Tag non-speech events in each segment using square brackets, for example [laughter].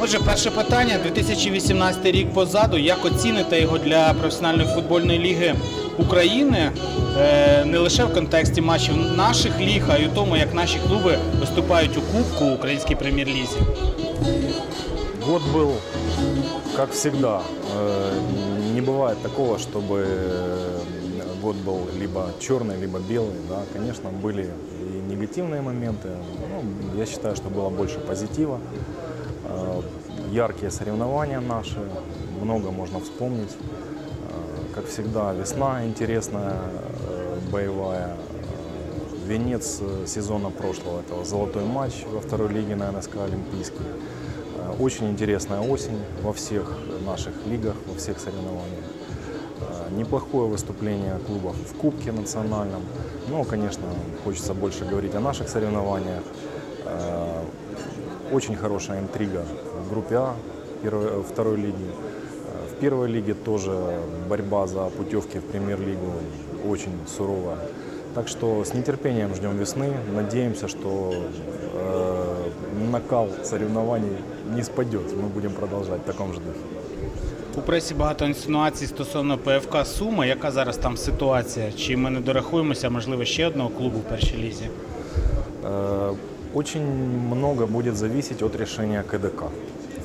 Отже, перше питання. 2018 рік позаду. Як оціните його для професіональної футбольної ліги України? Е, Не лише в контексті матчів наших ліг, а й у тому, як наші клуби виступають у Кубку у українській прем'єр-лізі. Год был, как всегда. Э, Не бывает такого, чтобы э, год был либо черный, либо белый. Да. Конечно, были и негативные моменты. Ну, я считаю, что было больше позитива. Яркие соревнования наши, много можно вспомнить. Э, Как всегда, весна интересная, э, боевая. Э, Венец сезона прошлого, это золотой матч во второй лиге на НСК Олимпийский. Очень интересная осень во всех наших лигах, во всех соревнованиях. Неплохое выступление клубов в Кубке национальном. Но, конечно, хочется больше говорить о наших соревнованиях. Э, Очень хорошая интрига в группе А первой, э, второй лиги. Э, В первой лиге тоже борьба за путевки в премьер-лигу очень суровая. Так что с нетерпением ждем весны. Надеемся, что э, накал соревнований не спадет. Мы будем продолжать в таком же духе. У пресі багато інсинуацій стосовно ПФК Сума. Яка зараз там ситуація? Чи ми не дорахуємося, можливо, ще одного клубу в першій лізі? Э, Очень много будет зависеть от решения КДК,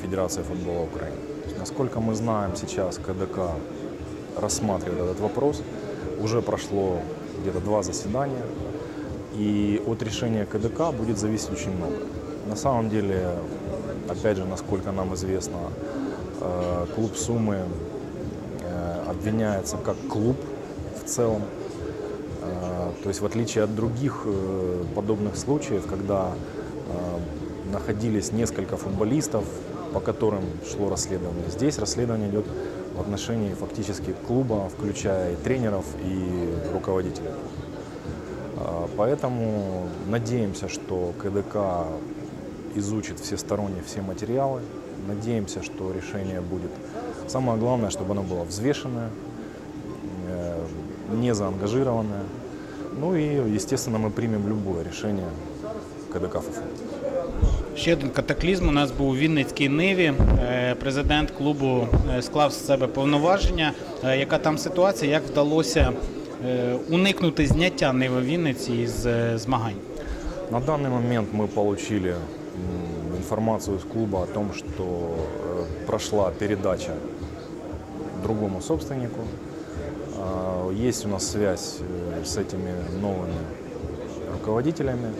Федерации футбола Украины. Насколько мы знаем, сейчас КДК рассматривает этот вопрос. Уже прошло где-то два заседания. И от решения КДК будет зависеть очень много. На самом деле, опять же, насколько нам известно, э, клуб Сумы э, обвиняется как клуб в целом. То есть в отличие от других э, подобных случаев, когда э, находились несколько футболистов, по которым шло расследование, здесь расследование идет в отношении фактически клуба, включая и тренеров, и руководителей. Э, Поэтому надеемся, что КДК изучит всесторонне все материалы. Надеемся, что решение будет. Самое главное, чтобы оно было взвешенное, не заангажированное. Ну и, естественно, мы примем любое решение КДК ФФ. Ще один катаклізм у нас був у Вінницькій Ниві. Е, Президент клубу е, склав з себе повноваження. Е, Яка там ситуація? Як вдалося е, уникнути зняття Ниви Вінниці із е, змагань? На данный момент мы получили м, информацию из клуба о том, что э, прошла передача другому собственнику. А, Есть у нас связь э, с этими новыми руководителями.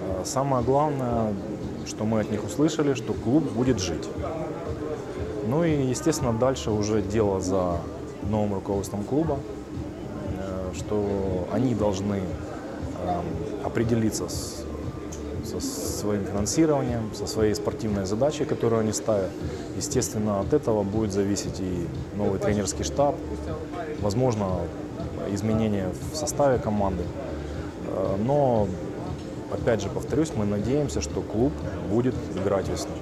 А, Самое главное, что мы от них услышали, что клуб будет жить. Ну и, естественно, дальше уже дело за новым руководством клуба, э, что они должны эм, определиться с, со своим финансированием, со своей спортивной задачей, которую они ставят. Естественно, от этого будет зависеть и новый тренерский штаб, возможно, изменения в составе команды. Э, Но, опять же, повторюсь, мы надеемся, что клуб будет играть весной.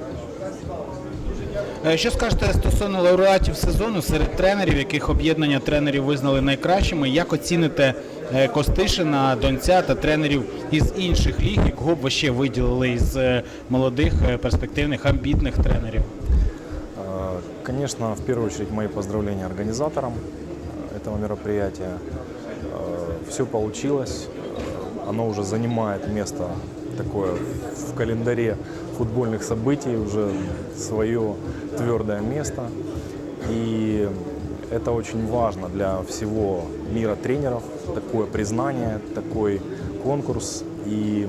Е, Що скажете стосовно лауреатів сезону серед тренерів, яких об'єднання тренерів визнали найкращими? Як оціните е, Костишина, Донця та тренерів із інших ліг, і кого б ви ще виділили із е, молодих, е, перспективних, амбітних тренерів? Э, Конечно, в первую очередь мои поздравления организаторам э, этого мероприятия. Все получилось. Э, Оно уже занимает место такое в календаре футбольных событий, уже свое твердое место. И это очень важно для всего мира тренеров, такое признание, такой конкурс. И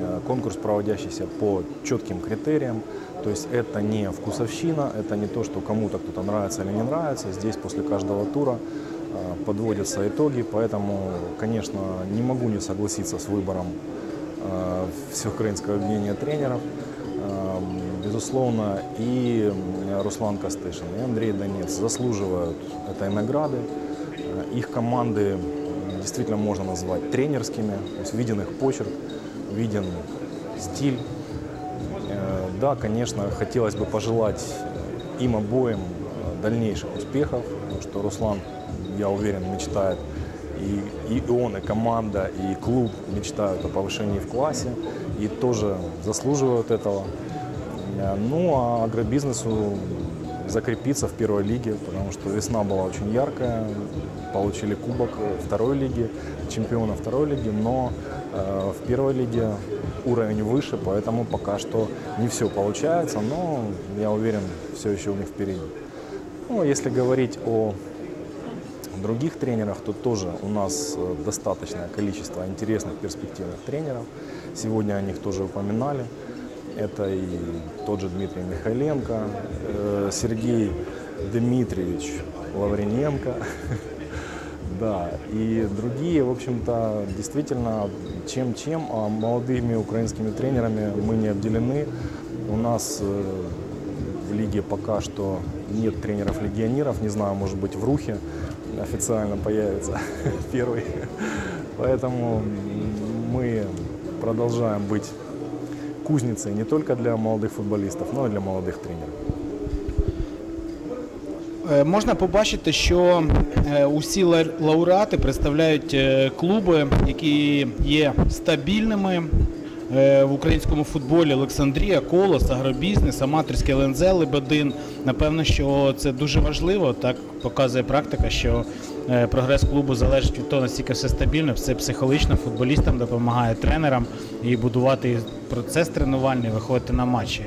э, конкурс, проводящийся по четким критериям. То есть это не вкусовщина, это не то, что кому-то кто-то нравится или не нравится. Здесь после каждого тура э, подводятся итоги, поэтому, конечно, не могу не согласиться с выбором э, всеукраинского объединения тренеров. Безусловно, и Руслан Костышин, и Андрей Донец заслуживают этой награды. Э, Их команды действительно можно назвать тренерскими, то есть виден их почерк, виден стиль. Э, Да, конечно, хотелось бы пожелать им обоим э, дальнейших успехов, потому что Руслан, я уверен, мечтает, и, и он, и команда, и клуб мечтают о повышении в классе, и тоже заслуживают этого. Э, Ну а агробизнесу закрепиться в первой лиге, потому что весна была очень яркая, получили кубок второй лиги, чемпиона второй лиги, но э, в первой лиге уровень выше, поэтому пока что не все получается, но я уверен, все еще у них впереди. Ну, если говорить о других тренерах, то тоже у нас э, достаточное количество интересных перспективных тренеров. Сегодня о них тоже упоминали. Это и тот же Дмитрий Михайленко, э, Сергей Дмитриевич Лаврененко, [laughs] да, и другие, в общем-то, действительно, чем-чем, а молодыми украинскими тренерами мы не обделены. У нас э, в лиге пока что нет тренеров-легионеров, не знаю, может быть, в Рухе официально появится [laughs] первый. Поэтому мы продолжаем быть кузницей не только для молодых футболистов, но и для молодых тренеров. Е, Можна побачити, що е, усі лауреати представляють е, клуби, які є стабільними в українському футболі. Олександрія, Колос, Агробізнес, аматорський ЛНЗ, Лебедин. Напевно, що це дуже важливо. Так показує практика, що прогрес клубу залежить від того, наскільки все стабільно, все психологічно, футболістам допомагає тренерам і будувати процес тренувальний, виходити на матчі.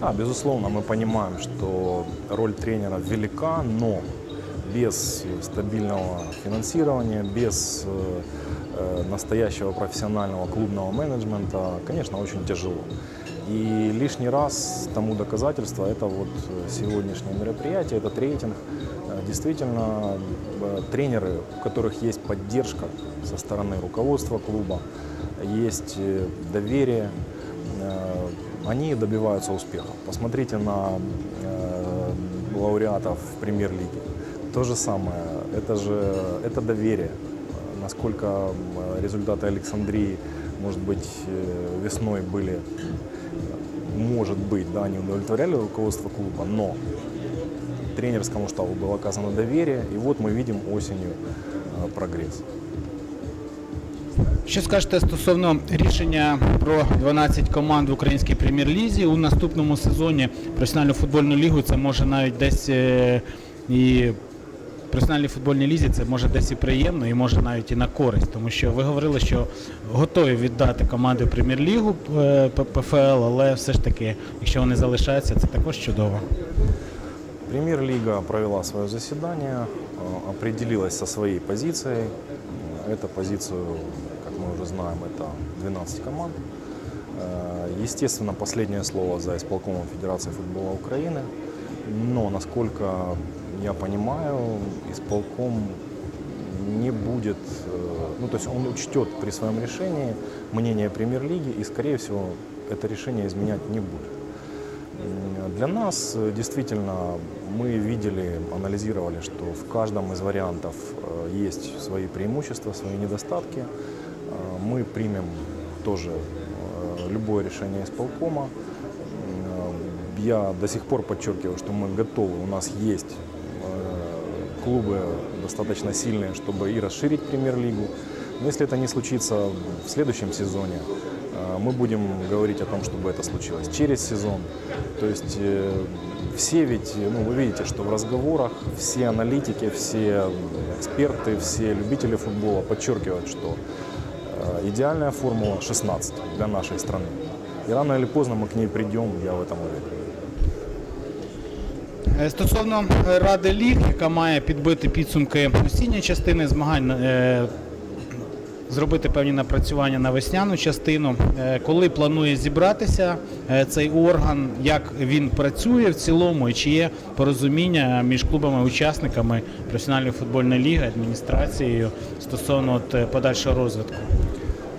Да, безусловно, мы понимаем, что роль тренера велика, но без стабильного финансирования, без э, э, настоящего профессионального клубного менеджмента, конечно, очень тяжело. И лишний раз тому доказательство это вот э, сегодняшнее мероприятие, этот рейтинг. Э, Действительно, э, тренеры, у которых есть поддержка со стороны руководства клуба, есть доверие, они добиваются успеха. Посмотрите на лауреатов премьер-лиги. То же самое. Это же это доверие. Насколько результаты Александрии, может быть, э, весной были, может быть, да, не удовлетворяли руководство клуба, но тренерскому штабу было оказано доверие, и вот мы видим осенью э, прогресс. Що скажете стосовно рішення про 12 команд в українській прем'єр-лізі у наступному сезоні професіональну футбольну лігу це може навіть десь е, і професіональній футбольній лізі це може десь і приємно, і може навіть і на користь, тому що ви говорили, що готові віддати команди в прем'єр-лігу е, П- ПФЛ, але все ж таки, якщо вони залишаються, це також чудово. Премьер-лига провела свое заседание, э, определилась со своей позицией. Э, Эту позицию, как мы уже знаем, это 12 команд. Э, Естественно, последнее слово за исполкомом Федерации футбола Украины. Но, насколько я понимаю, исполком не будет, э, ну то есть он учтет при своем решении мнение премьер-лиги и, скорее всего, это решение изменять не будет. Для нас э, действительно мы видели, анализировали, что в каждом из вариантов э, есть свои преимущества, свои недостатки. Мы примем тоже любое решение исполкома. Я до сих пор подчеркиваю, что мы готовы, у нас есть клубы достаточно сильные, чтобы и расширить премьер-лигу. Но если это не случится в следующем сезоне, э, мы будем говорить о том, чтобы это случилось через сезон. То есть э, все ведь, ну вы видите, что в разговорах все аналитики, все эксперты, все любители футбола подчеркивают, что э, идеальная формула 16 для нашей страны. И рано или поздно мы к ней придем, я в этом уверен. Е, Стосовно е, Ради Ліг, яка має підбити підсумки осінньої частини змагань, е, зробити певні напрацювання на весняну частину. Коли планує зібратися цей орган, як він працює в цілому, і чи є порозуміння між клубами-учасниками професіональної футбольної ліги, адміністрацією стосовно от, подальшого розвитку?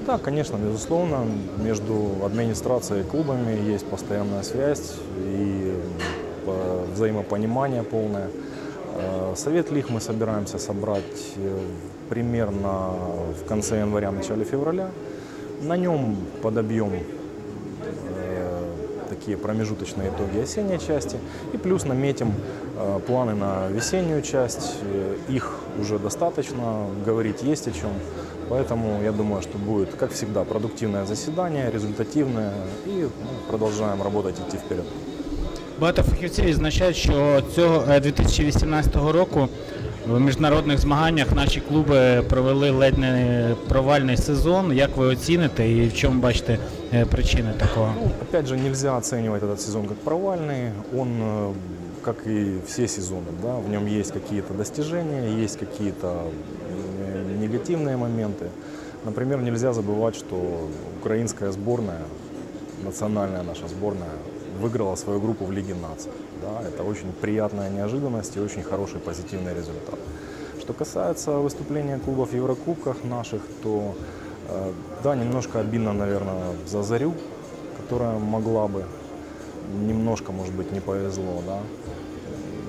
Да, конечно, безусловно, между администрацией и клубами есть постоянная связь э, взаимопонимание полное. Э, Совет лиг мы собираемся собрать э, примерно в конце января, начале февраля. На нем подобьем э, такие промежуточные итоги осенней части и плюс наметим планы на весеннюю часть. Их уже достаточно, говорить есть о чем. Поэтому я думаю, что будет, как всегда, продуктивное заседание, результативное, и ну, продолжаем работать, идти вперед. Багато фахівців відзначають, що цього е, 2018 року в міжнародних змаганнях наші клуби провели ледь не провальний сезон. Як ви оціните і в чому бачите е, причини такого? Ну, опять же, нельзя оценивать этот сезон как провальный. Он, э, как и все сезоны, да, в нем есть какие-то достижения, есть какие-то э, негативные моменты. Например, нельзя забывать, что украинская сборная, национальная наша сборная, выиграла свою группу в Лиге наций. Да, это очень приятная неожиданность и очень хороший позитивный результат. Что касается выступления клубов в Еврокубках наших, то э, да, немножко обидно, наверное, за Зарю, которая могла бы, немножко, может быть, не повезло, да.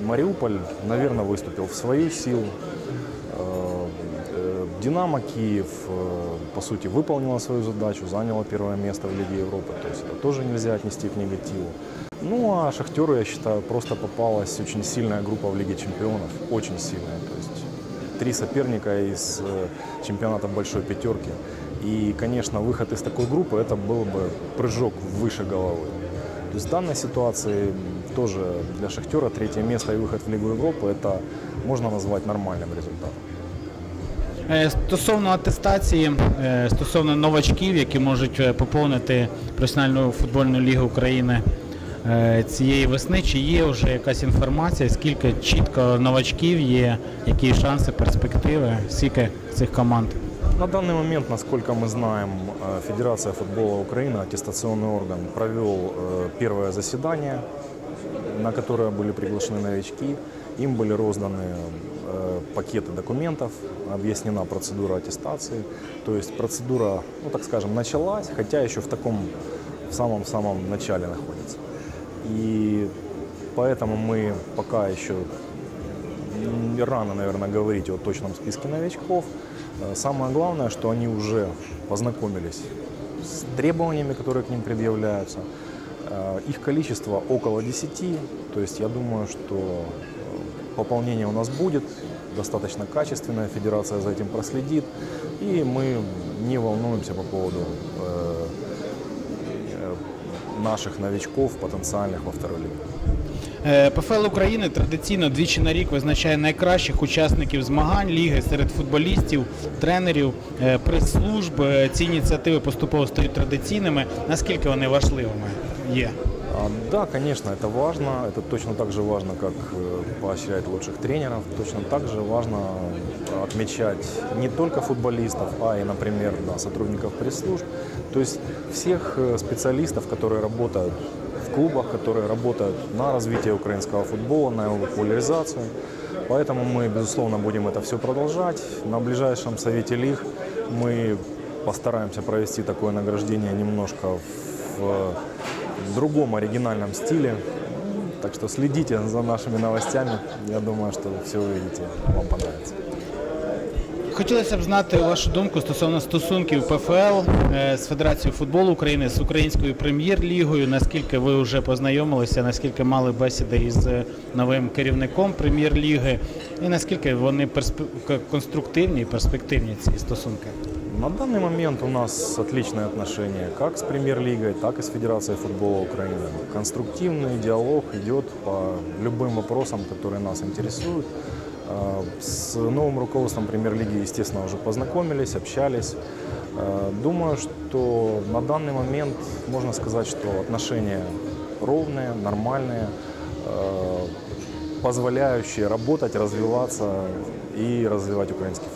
Мариуполь, наверное, выступил в свою силу. Динамо Киев, э, по сути, выполнила свою задачу, заняла первое место в Лиге Европы. То есть это тоже нельзя отнести к негативу. Ну а Шахтеру, я считаю, просто попалась очень сильная группа в Лиге Чемпионов. Очень сильная. То есть три соперника из э, чемпионата большой пятерки. И, конечно, выход из такой группы это был бы прыжок выше головы. То есть в данной ситуации тоже для Шахтера третье место и выход в Лигу Европы это можно назвать нормальным результатом. Е, Стосовно атестації, е, стосовно новачків, які можуть е, поповнити професіональну футбольну лігу України е, цієї весни, чи є вже якась інформація, скільки чітко новачків є, які шанси, перспективи, скільки цих команд? На данный момент, насколько мы знаем, э, Федерация футбола Украины, аттестационный орган, провел э, первое заседание, на которое были приглашены новички. Им были розданы э, пакеты документов, объяснена процедура аттестации. То есть процедура, ну так скажем, началась, хотя еще в таком в самом-самом начале находится. И поэтому мы пока еще рано, наверное, говорить о точном списке новичков. Э, Самое главное, что они уже познакомились с требованиями, которые к ним предъявляются. Э, Их количество около 10, то есть я думаю, что э, пополнение у нас будет, достаточно качественное, федерация за этим проследит, и мы не волнуемся по поводу э, э, наших новичков потенциальных во второй лиге. Е, ПФЛ України традиційно двічі на рік визначає найкращих учасників змагань ліги серед футболістів, тренерів, е, прес-служб. Е, Ці ініціативи поступово стають традиційними. Наскільки вони важливими є? А, Да, конечно, это важно. Это точно так же важно, как э, поощрять лучших тренеров. Точно так же важно отмечать не только футболистов, а и, например, да, сотрудников пресс-служб. То есть всех э, специалистов, которые работают в клубах, которые работают на развитие украинского футбола, на его популяризацию. Поэтому мы, безусловно, будем это все продолжать. На ближайшем совете лиг мы постараемся провести такое награждение немножко в другом оригинальном стиле. Так что следите за нашими новостями. Я думаю, что все увидите, вам понравится. Хотілося б знати вашу думку стосовно стосунків ПФЛ е, з Федерацією футболу України, з українською прем'єр-лігою. Наскільки ви вже познайомилися, наскільки мали бесіди із новим керівником прем'єр-ліги, і наскільки вони конструктивні і перспективні ці стосунки? На данный момент у нас отличные отношения как с премьер-лигой, так и с Федерацией футбола Украины. Конструктивный диалог идет по любым вопросам, которые нас интересуют. А, С новым руководством премьер-лиги, естественно, уже познакомились, общались. А, Думаю, что на данный момент можно сказать, что отношения ровные, нормальные, а, позволяющие работать, развиваться и развивать украинский футбол.